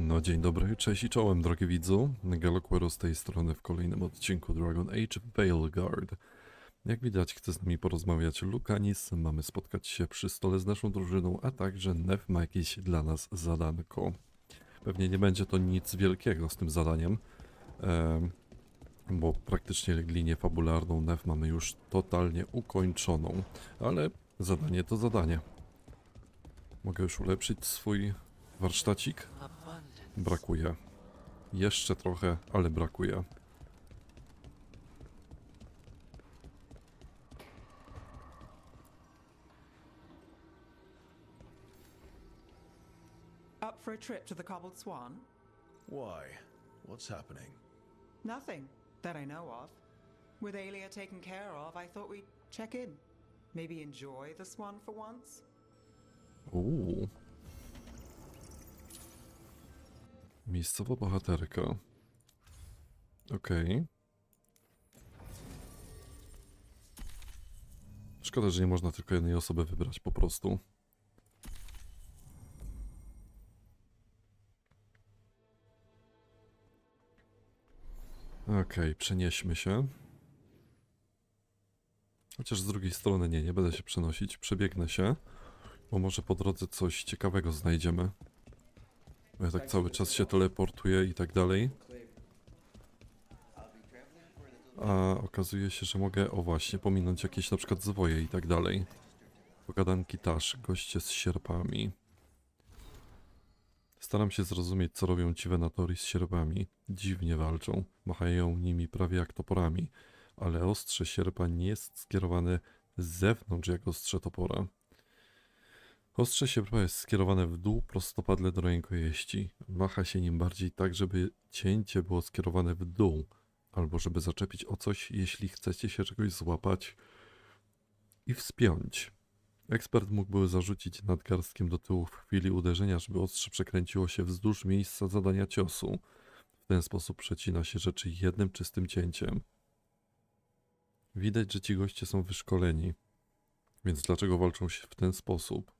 No dzień dobry, cześć i czołem drogi widzu. Galoquero z tej strony w kolejnym odcinku Dragon Age Veilguard. Jak widać chce z nami porozmawiać Lucanis, mamy spotkać się przy stole z naszą drużyną, a także Nef ma jakieś dla nas zadanko. Pewnie nie będzie to nic wielkiego z tym zadaniem, em, bo praktycznie linię fabularną Nef mamy już totalnie ukończoną, ale zadanie to zadanie. Mogę już ulepszyć swój warsztacik? Brakuje. Jeszcze trochę, ale brakuje. Up for a trip to the Cobbled Swan? Why? What's happening? Nothing that I know of. With Alia taken care of, I thought we'd check in. Maybe enjoy the Swan for once? Uuu. Miejscowa bohaterka. Okej. Szkoda, że nie można tylko jednej osoby wybrać po prostu. Okej, przenieśmy się. Chociaż z drugiej strony nie, nie będę się przenosić. Przebiegnę się, bo może po drodze coś ciekawego znajdziemy. Bo ja tak cały czas się teleportuję i tak dalej. A okazuje się, że mogę, o właśnie, pominąć jakieś na przykład zwoje i tak dalej. Pogadanki tasz, goście z sierpami. Staram się zrozumieć, co robią ci Venatori z sierpami. Dziwnie walczą, machają nimi prawie jak toporami, ale ostrze sierpa nie jest skierowane z zewnątrz jak ostrze topora. Ostrze sierpa jest skierowane w dół prostopadle do rękojeści. Macha się nim bardziej tak, żeby cięcie było skierowane w dół, albo żeby zaczepić o coś, jeśli chcecie się czegoś złapać i wspiąć. Ekspert mógłby zarzucić nadgarstkiem do tyłu w chwili uderzenia, żeby ostrze przekręciło się wzdłuż miejsca zadania ciosu. W ten sposób przecina się rzeczy jednym czystym cięciem. Widać, że ci goście są wyszkoleni. Więc dlaczego walczą się w ten sposób?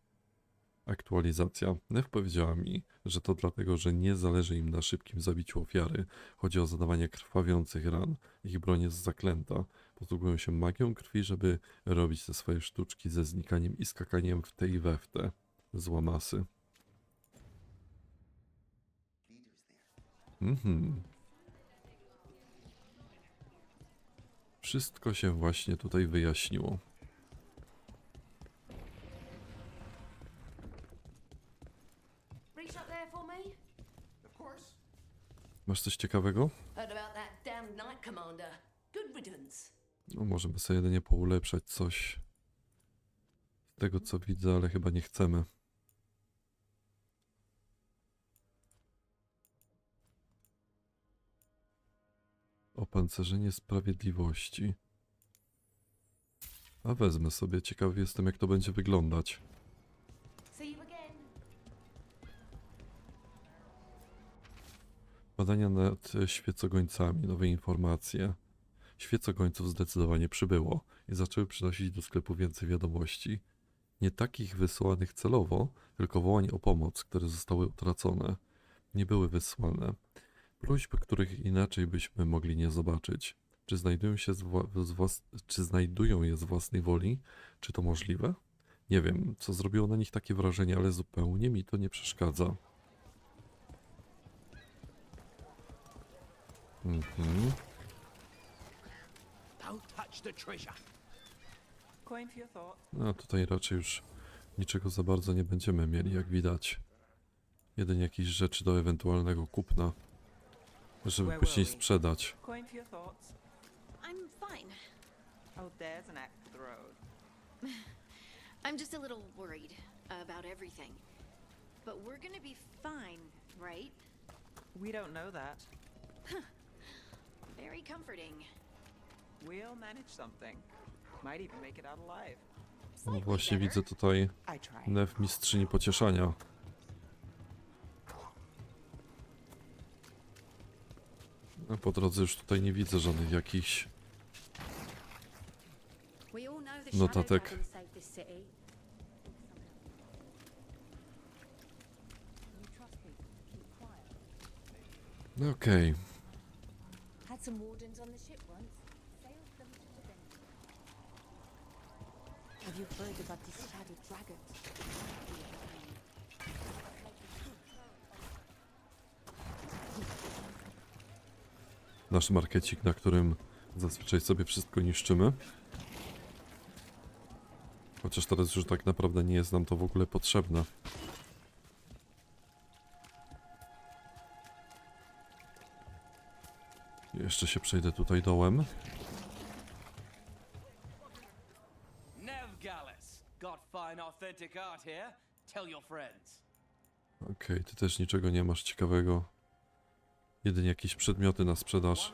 Aktualizacja. Nef powiedziała mi, że to dlatego, że nie zależy im na szybkim zabiciu ofiary. Chodzi o zadawanie krwawiących ran. Ich broń jest zaklęta. Posługują się magią krwi, żeby robić te swoje sztuczki ze znikaniem i skakaniem w te i we w te. Złamasy. Mhm. Wszystko się właśnie tutaj wyjaśniło. Reach up there for me? Masz coś ciekawego? No, możemy sobie jedynie poulepszać coś z tego, co widzę, ale chyba nie chcemy. Opancerzenie sprawiedliwości. A wezmę sobie, ciekawy jestem jak to będzie wyglądać. Badania nad świecogońcami, nowe informacje. Świecogońców zdecydowanie przybyło i zaczęły przynosić do sklepu więcej wiadomości. Nie takich wysłanych celowo, tylko wołań o pomoc, które zostały utracone. Nie były wysłane. Próśb, których inaczej byśmy mogli nie zobaczyć. Czy znajdują się z z czy znajdują je z własnej woli? Czy to możliwe? Nie wiem, co zrobiło na nich takie wrażenie, ale zupełnie mi to nie przeszkadza. Mhm. Don't touch the treasure. Coin for your thoughts. No tutaj raczej już niczego za bardzo nie będziemy mieli, jak widać. Jedynie jakieś rzeczy do ewentualnego kupna, żeby później sprzedać. I'm fine. Oh, there's an act for the road. I'm just a little worried about everything. But we're gonna be fine, right? We don't know that. Very comforting. We'll manage something. Might even make it out alive. No właśnie widzę tutaj I try. Nef mistrzyni pocieszania. No, po drodze już tutaj nie widzę żadnych jakichś We all know the Notatek. This city. Quiet. Okej. Had some wardens on the ship once. Sailed them to the bench. Have you heard about these shadowed dragons? Nasz markecik, na którym zazwyczaj sobie wszystko niszczymy. Chociaż teraz już tak naprawdę nie jest nam to w ogóle potrzebne. Jeszcze się przejdę tutaj dołem. Okej, ty też niczego nie masz ciekawego. Jedynie jakieś przedmioty na sprzedaż.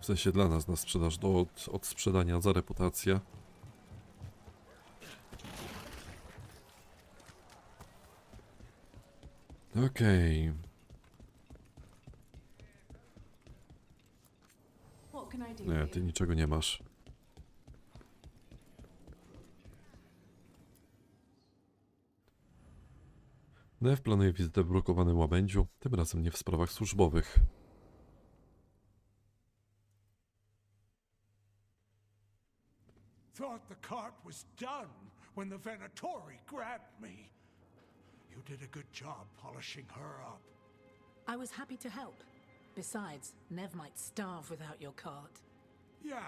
W sensie dla nas na sprzedaż, do od, od sprzedania za reputację. Okej, What can I do nie, ty niczego nie masz. Nev planuje wizytę w blokowanym łabędziu, tym razem nie w sprawach służbowych. Thought the cart was done when the Venatori grabbed me. You did a good job polishing her up. I was happy to help. Besides, Nev might starve without your cart. Yeah,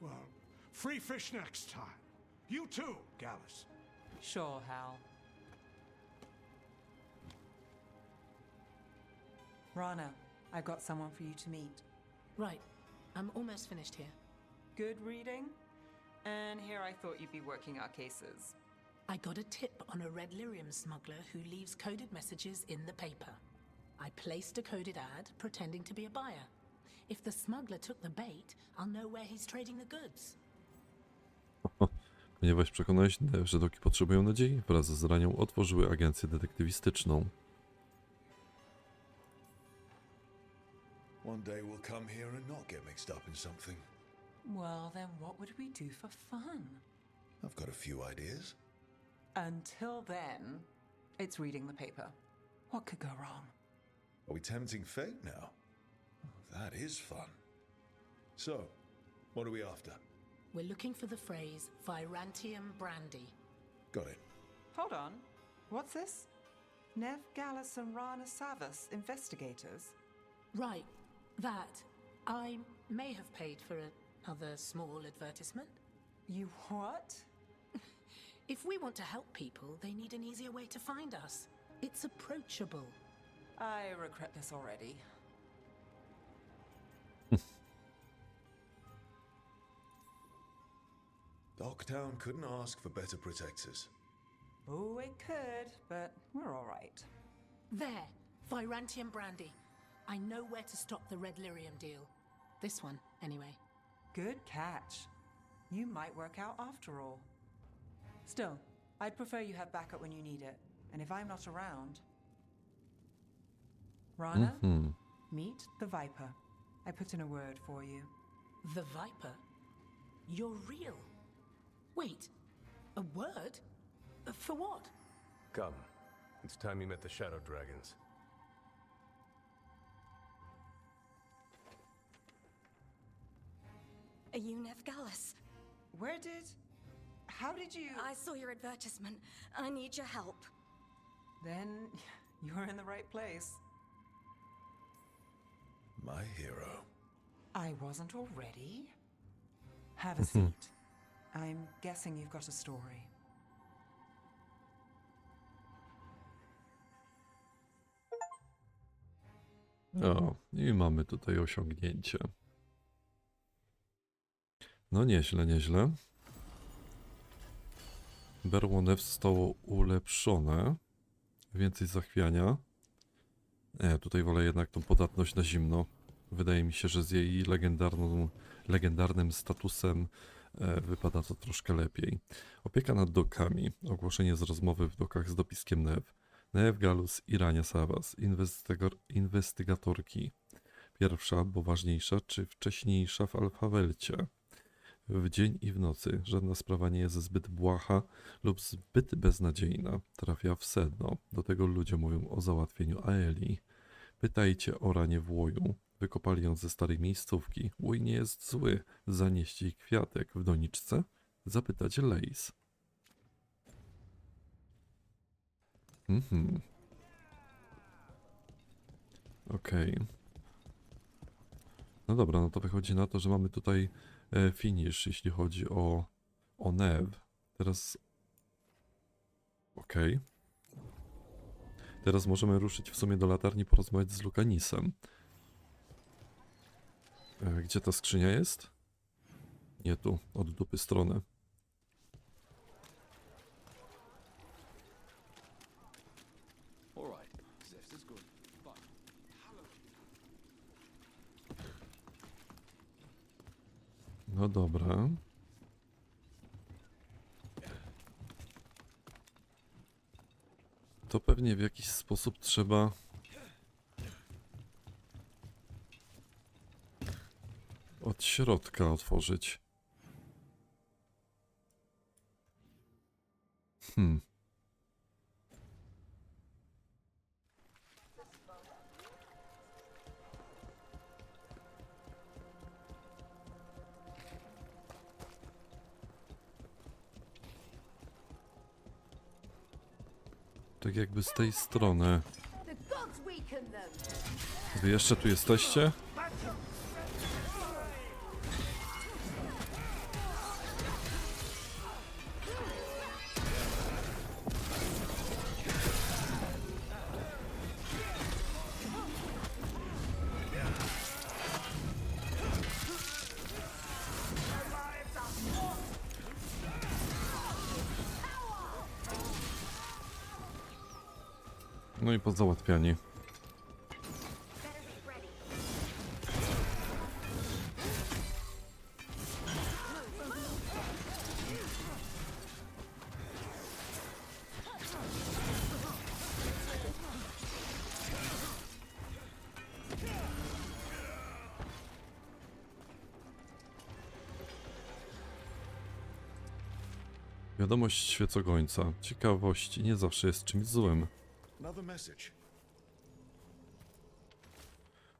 well, free fish next time. You too, Gallus. Sure, Hal. Rana, I've got someone for you to meet. Right, I'm almost finished here. Good reading? And here I thought you'd be working our cases. I got a tip on a red lyrium smuggler who leaves coded messages in the paper. I placed a coded ad pretending to be a buyer. If the smuggler took the bait, I'll know where he's trading the goods. Ponieważ przekonałeś że doki potrzebują nadziei, wraz z Ranią otworzyły agencję detektywistyczną. One day we'll come here and not get mixed up in something. Well, then what would we do for fun? I've got a few ideas. Until then, it's reading the paper. What could go wrong? Are we tempting fate now? That is fun. So, what are we after? We're looking for the phrase Virantium Brandy. Got it. Hold on. What's this? Nev Gallus and Rana Savas, investigators. Right, that. I may have paid for another small advertisement. You what? If we want to help people, they need an easier way to find us. It's approachable. I regret this already. Docktown couldn't ask for better protectors. Oh, it could, but we're all right. There, Virantium Brandy. I know where to stop the Red Lyrium deal. This one, anyway. Good catch. You might work out after all. Still, I'd prefer you have backup when you need it. And if I'm not around. Rana, Mhm. meet the Viper. I put in a word for you. The Viper? You're real. Wait, a word? Uh, For what? Come. It's time you met the Shadow Dragons. Are you Nev Gallus? Where did. How did you. I saw your advertisement. I need your help. Then you're in the right place. My hero. I wasn't already. Have a seat. I'm guessing you've got a story. O, i mamy tutaj osiągnięcie. No nieźle, nieźle. Berło Nev zostało ulepszone. Więcej zachwiania. Nie, tutaj wolę jednak tą podatność na zimno. Wydaje mi się, że z jej legendarną, legendarnym statusem e, wypada to troszkę lepiej. Opieka nad dokami. Ogłoszenie z rozmowy w dokach z dopiskiem Nev. Nev Galus i Rania Savas, inwestygor, inwestygatorki. Pierwsza, bo ważniejsza, czy wcześniejsza w Alfawelcie. W dzień i w nocy. Żadna sprawa nie jest zbyt błaha lub zbyt beznadziejna. Trafia w sedno. Do tego ludzie mówią o załatwieniu Aeli. Pytajcie o ranie w łoju. Wykopali ją ze starej miejscówki. Łój nie jest zły. Zanieść jej kwiatek w doniczce? Zapytać Leis. Mhm. Okej. No dobra, no to wychodzi na to, że mamy tutaj finish, jeśli chodzi o, o Nev. Teraz. Okej. Teraz możemy ruszyć w sumie do latarni, porozmawiać z Lukanisem. E, Gdzie ta skrzynia jest? Nie tu, od dupy strony. All right, this is good, but No dobra. To pewnie w jakiś sposób trzeba. Od środka otworzyć. Hmm. Tak jakby z tej strony. Wy jeszcze tu jesteście? I pozałatwiani. Better be ready. Wiadomość świecogońca. Ciekawość nie zawsze jest czymś złym. Another message.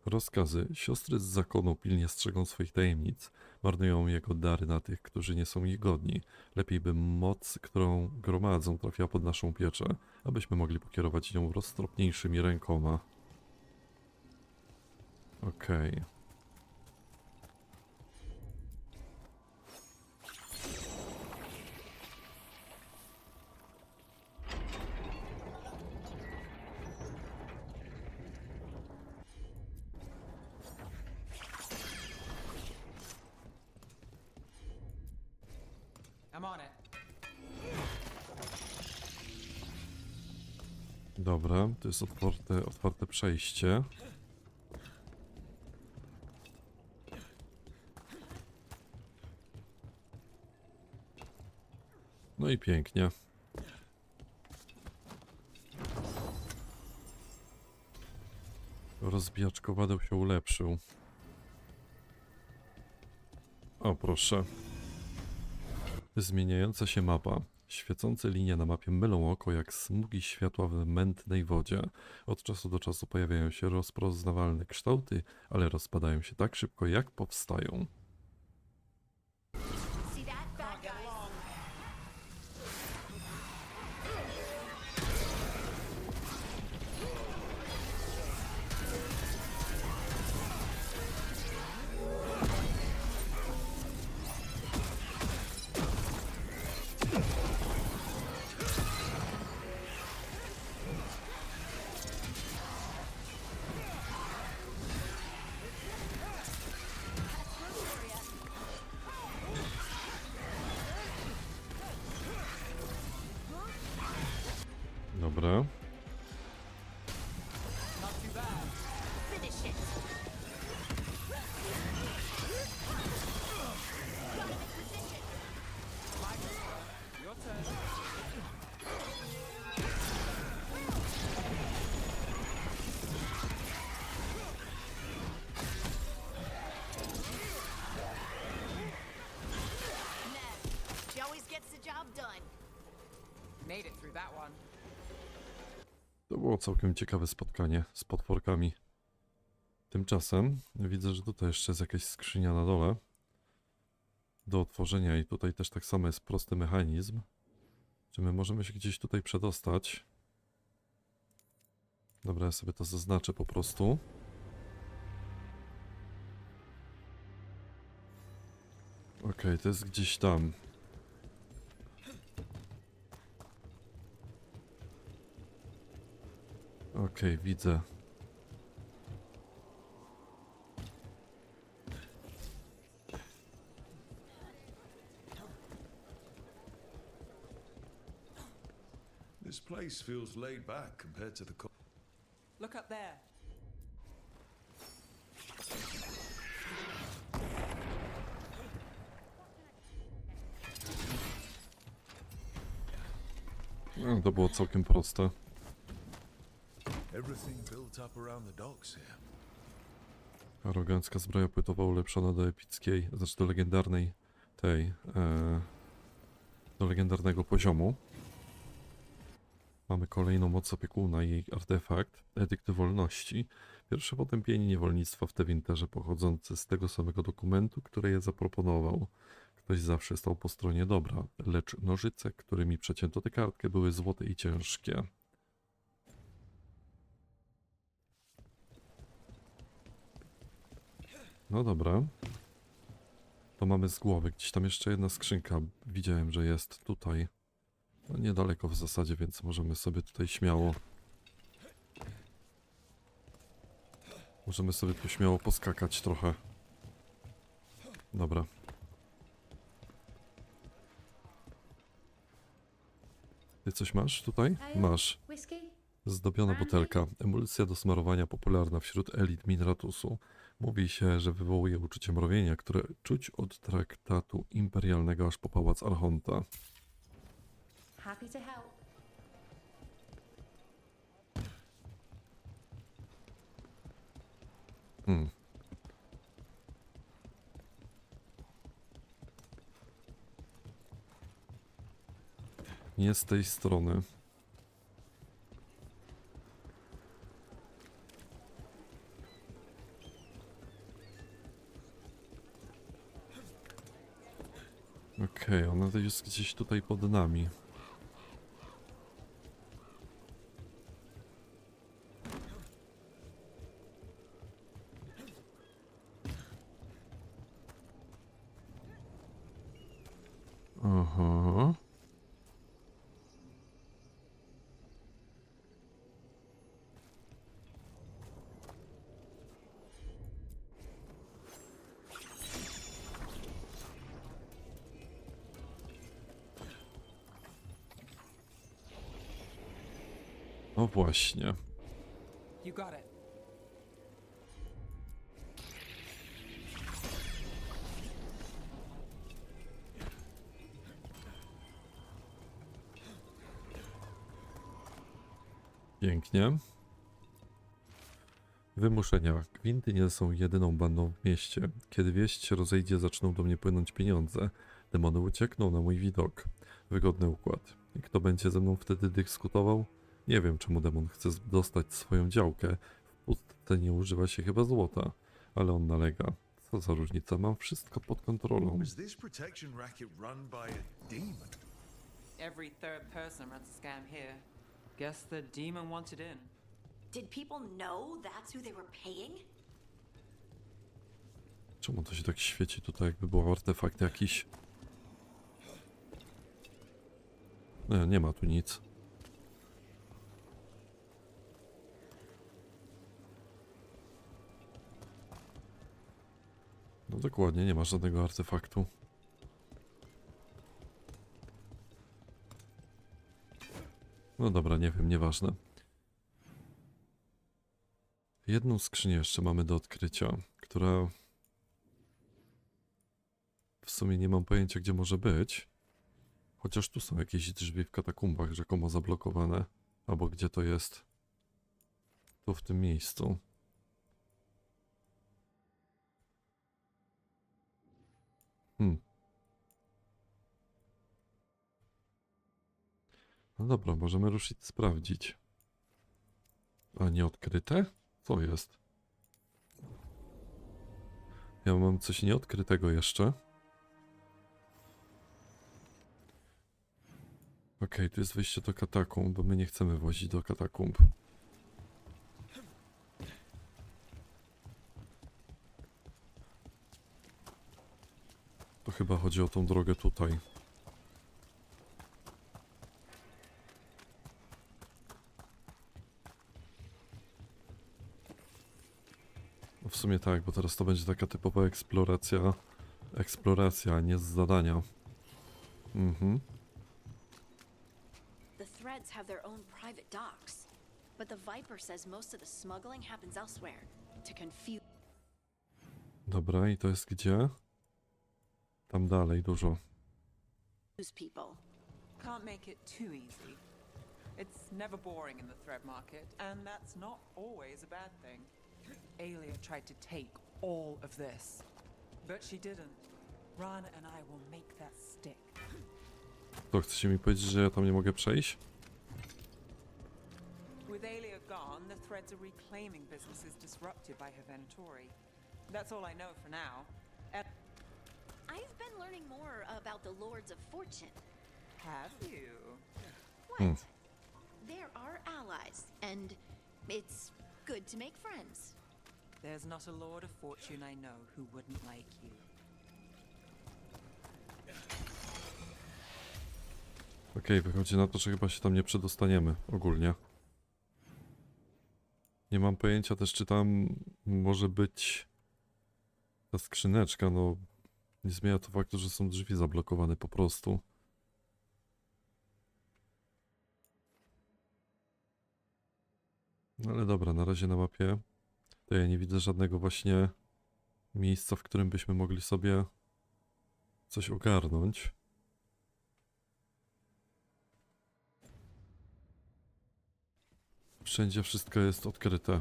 Rozkazy. Siostry z zakonu pilnie strzegą swoich tajemnic. Marnują jego dary na tych, którzy nie są ich godni. Lepiej by moc, którą gromadzą, trafiła pod naszą pieczę, abyśmy mogli pokierować nią roztropniejszymi rękoma. Okej. I'm jest otwarte, otwarte przejście. No i pięknie. Rozbijacz się ulepszył. O, proszę. Zmieniająca się mapa. Świecące linie na mapie mylą oko jak smugi światła w mętnej wodzie. Od czasu do czasu pojawiają się rozpoznawalne kształty, ale rozpadają się tak szybko jak powstają. Całkiem ciekawe spotkanie z potworkami. Tymczasem widzę, że tutaj jeszcze jest jakaś skrzynia na dole do otworzenia i tutaj też tak samo jest prosty mechanizm. Czy my możemy się gdzieś tutaj przedostać? Dobra, ja sobie to zaznaczę po prostu. Okej, to jest gdzieś tam. Okej, widzę. This place feels laid back compared to the. Co- Look up there. No, to było całkiem proste. Arogancka zbroja płytowa ulepszona do epickiej, znaczy do legendarnej tej, e, do legendarnego poziomu. Mamy kolejną moc opiekuna i jej artefakt, edykty wolności. Pierwsze potępienie niewolnictwa w Tewinterze pochodzące z tego samego dokumentu, który je zaproponował. Ktoś zawsze stał po stronie dobra, lecz nożyce, którymi przecięto tę kartkę, były złote i ciężkie. No dobra. To mamy z głowy. Gdzieś tam jeszcze jedna skrzynka. Widziałem, że jest tutaj. No niedaleko w zasadzie, więc możemy sobie tutaj śmiało. Możemy sobie tu śmiało poskakać trochę. Dobra. Ty coś masz tutaj? Masz. Zdobiona butelka. Emulsja do smarowania popularna wśród elit Minratusu. Mówi się, że wywołuje uczucie mrowienia, które czuć od traktatu imperialnego aż po pałac Archonta. Happy to help. Hmm. Nie z tej strony. Okej, ona to jest gdzieś tutaj pod nami. No właśnie. You got it. Pięknie. Wymuszenia. Gwinty nie są jedyną bandą w mieście. Kiedy wieść się rozejdzie, zaczną do mnie płynąć pieniądze. Demony uciekną na mój widok. Wygodny układ. I kto będzie ze mną wtedy dyskutował? Nie wiem, czemu demon chce dostać swoją działkę. W pustce nie używa się chyba złota. Ale on nalega. Co za różnica, mam wszystko pod kontrolą. Was this protection racket run by a demon? Every third person runs a scam here. Guess the demon wanted in. Did people know that's who they were paying? Czemu to się tak świeci tutaj, jakby był artefakt jakiś? Nie, nie ma tu nic. No dokładnie, nie ma żadnego artefaktu. No dobra, nie wiem, nieważne. Jedną skrzynię jeszcze mamy do odkrycia, która w sumie nie mam pojęcia, gdzie może być. Chociaż tu są jakieś drzwi w katakumbach rzekomo zablokowane. Albo gdzie to jest? Tu w tym miejscu. Hmm. No dobra, możemy ruszyć sprawdzić. A nie odkryte? Co jest? Ja mam coś nieodkrytego jeszcze. Okej, tu jest wyjście do katakumb, bo my nie chcemy włazić do katakumb. Chyba chodzi o tą drogę tutaj. No w sumie tak, bo teraz to będzie taka typowa eksploracja. Eksploracja, nie z zadania. Mhm. The Threads have their own private docks. But the Viper says most of the smuggling happens elsewhere. To confuse Dobra, i to jest gdzie? Tam dalej dużo. people. Can't make it too easy. It's never boring in the thread market, and that's not always a bad thing. Alia tried to take all of this, but she didn't. Rana and I will make that stick. To chcecie mi powiedzieć, że ja tam nie mogę przejść? With Alia gone, the threads are reclaiming businesses disrupted by her Venatori. That's all I know for now. Learning more about the Lords of Fortune. have you? What? They're our allies, and it's good to make friends. There's not a Lord of Fortune I know who wouldn't like you. Okej, wychodzi na to, że chyba się tam nie przedostaniemy ogólnie. Nie mam pojęcia też, czy tam może być ta skrzyneczka, no nie zmienia to faktu, że są drzwi zablokowane po prostu. No ale dobra, na razie na mapie to ja nie widzę żadnego właśnie miejsca, w którym byśmy mogli sobie coś ogarnąć. Wszędzie wszystko jest odkryte.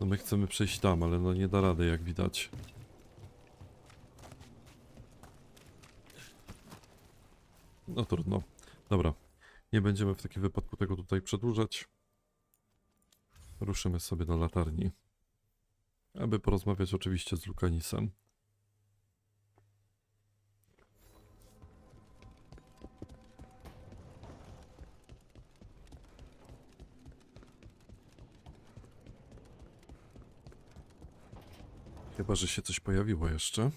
No my chcemy przejść tam, ale no nie da rady jak widać. No trudno. Dobra. Nie będziemy w takim wypadku tego tutaj przedłużać. Ruszymy sobie do latarni. Aby porozmawiać oczywiście z Lukanisem. Chyba, że się coś pojawiło jeszcze.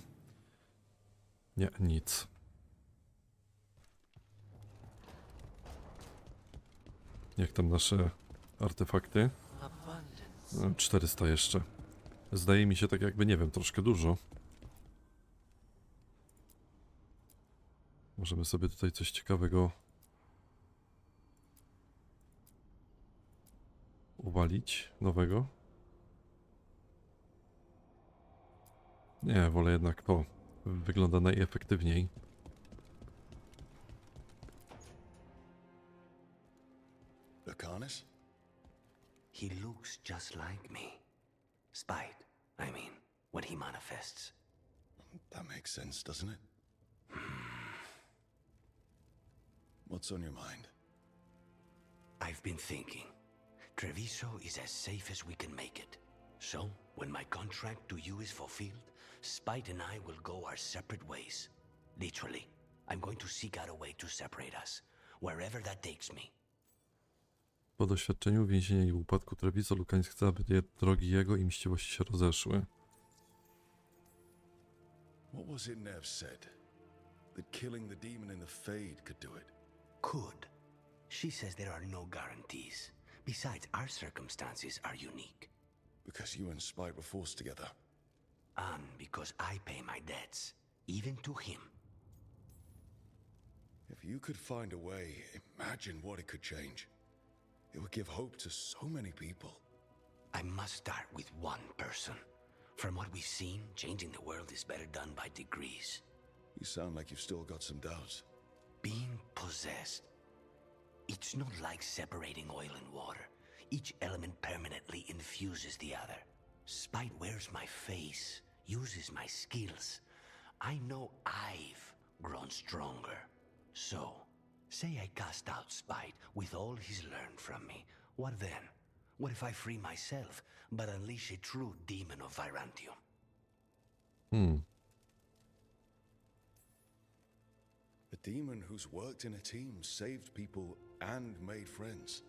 Nie, nic. Jak tam nasze artefakty? No, 400 jeszcze. Zdaje mi się tak jakby, nie wiem, troszkę dużo. Możemy sobie tutaj coś ciekawego uwalić, nowego. Nie, wolę jednak to. Wygląda najefektywniej. Lucanus? He looks just like me. Spite, I mean, when he manifests. That makes sense, doesn't it? Hmm. What's on your mind? I've been thinking. Treviso is as safe as we can make it. So, when my contract to you is fulfilled, Spite and I will go our separate ways. Literally, I'm going to seek out a way to separate us, wherever that takes me. Po doświadczeniu więzienia i upadku Treviso Lukanis chce, aby drogi jego i mściwości się rozeszły. What was it Nev said? That killing the demon in the Fade could do it. Could. She says there are no guarantees. Besides, our circumstances are unique. Because you and Spite were forced together. And because I pay my debts, even to him. If you could find a way, imagine what it could change. It would give hope to so many people. I must start with one person. From what we've seen, changing the world is better done by degrees. You sound like you've still got some doubts. Being possessed. It's not like separating oil and water. Each element permanently infuses the other. Spite wears my face, uses my skills. I know I've grown stronger. So, Say I cast out Spite with all he's learned from me. What then? What if I free myself, but unleash a true demon of Virantium? Hmm. A demon who's worked in a team, saved people, and made friends.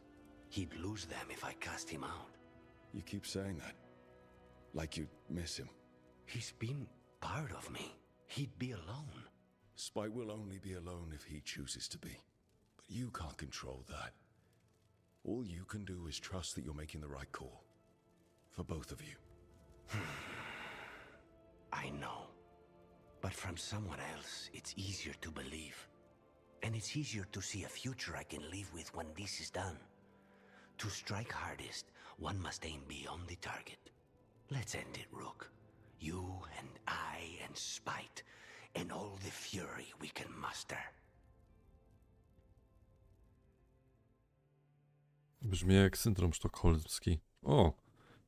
He'd lose them if I cast him out. You keep saying that. Like you'd miss him. He's been part of me. He'd be alone. Spite will only be alone if he chooses to be. You can't control that. All you can do is trust that you're making the right call. For both of you. I know. But from someone else, it's easier to believe. And it's easier to see a future I can live with when this is done. To strike hardest, one must aim beyond the target. Let's end it, Rook. You and I and Spite, and all the fury we can muster. Brzmi jak syndrom sztokholmski. O,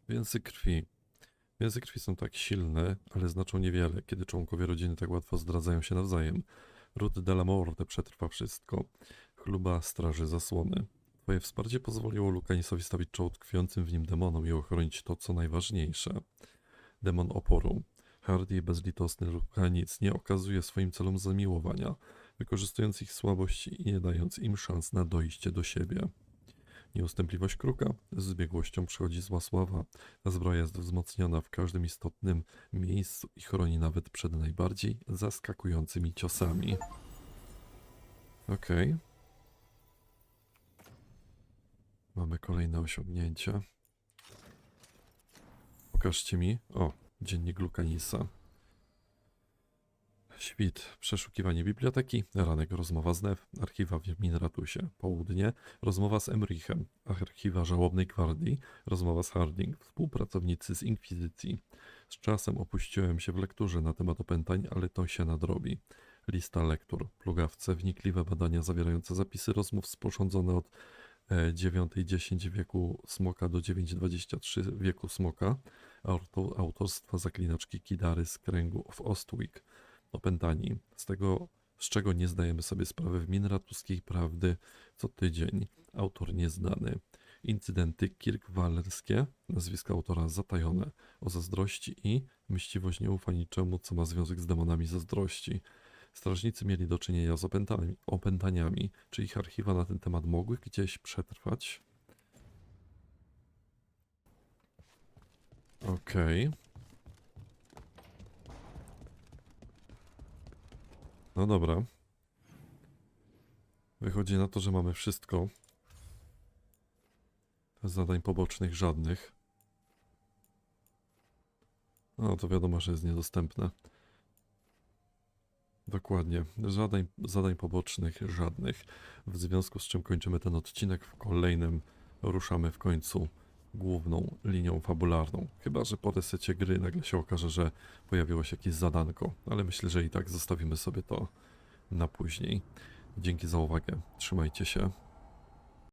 więzy krwi. Więzy krwi są tak silne, ale znaczą niewiele, kiedy członkowie rodziny tak łatwo zdradzają się nawzajem. Ród de la Morte przetrwa wszystko. Chluba straży zasłony. Twoje wsparcie pozwoliło Lukanisowi stawić czoło tkwiącym w nim demonom i ochronić to, co najważniejsze. Demon oporu. Hardy i bezlitosny Lukanic nie okazuje swoim celom zamiłowania, wykorzystując ich słabości i nie dając im szans na dojście do siebie. Nieustępliwość kruka z biegłością przychodzi zła sława. Zbroja jest wzmocniona w każdym istotnym miejscu i chroni nawet przed najbardziej zaskakującymi ciosami. Okej. Mamy kolejne osiągnięcie. Pokażcie mi. O, dziennik Lukanisa. Świt, przeszukiwanie biblioteki, ranek rozmowa z Nev, archiwa w Minratusie, południe, rozmowa z Emrichem, archiwa żałobnej gwardii, rozmowa z Harding, współpracownicy z Inkwizycji. Z czasem opuściłem się w lekturze na temat opętań, ale to się nadrobi. Lista lektur, plugawce, wnikliwe badania zawierające zapisy rozmów sporządzone od e, 9-10 wieku Smoka do 9-23 wieku Smoka, auto, autorstwa zaklinaczki Kidary z kręgu w Ostwick opętani, z tego, z czego nie zdajemy sobie sprawy w Minratuskiej Prawdy co tydzień. Autor nieznany. Incydenty kirkwalerskie, nazwiska autora zatajone, o zazdrości i mściwość nie ufa niczemu, co ma związek z demonami zazdrości. Strażnicy mieli do czynienia z opętani, opętaniami. Czy ich archiwa na ten temat mogły gdzieś przetrwać? Okej. No dobra. Wychodzi na to, że mamy wszystko. Zadań pobocznych żadnych. No to wiadomo, że jest niedostępne. Dokładnie. Zadań, zadań pobocznych żadnych. W związku z czym kończymy ten odcinek. W kolejnym ruszamy w końcu główną linią fabularną. Chyba, że po resecie gry nagle się okaże, że pojawiło się jakieś zadanko, ale myślę, że i tak zostawimy sobie to na później. Dzięki za uwagę. Trzymajcie się.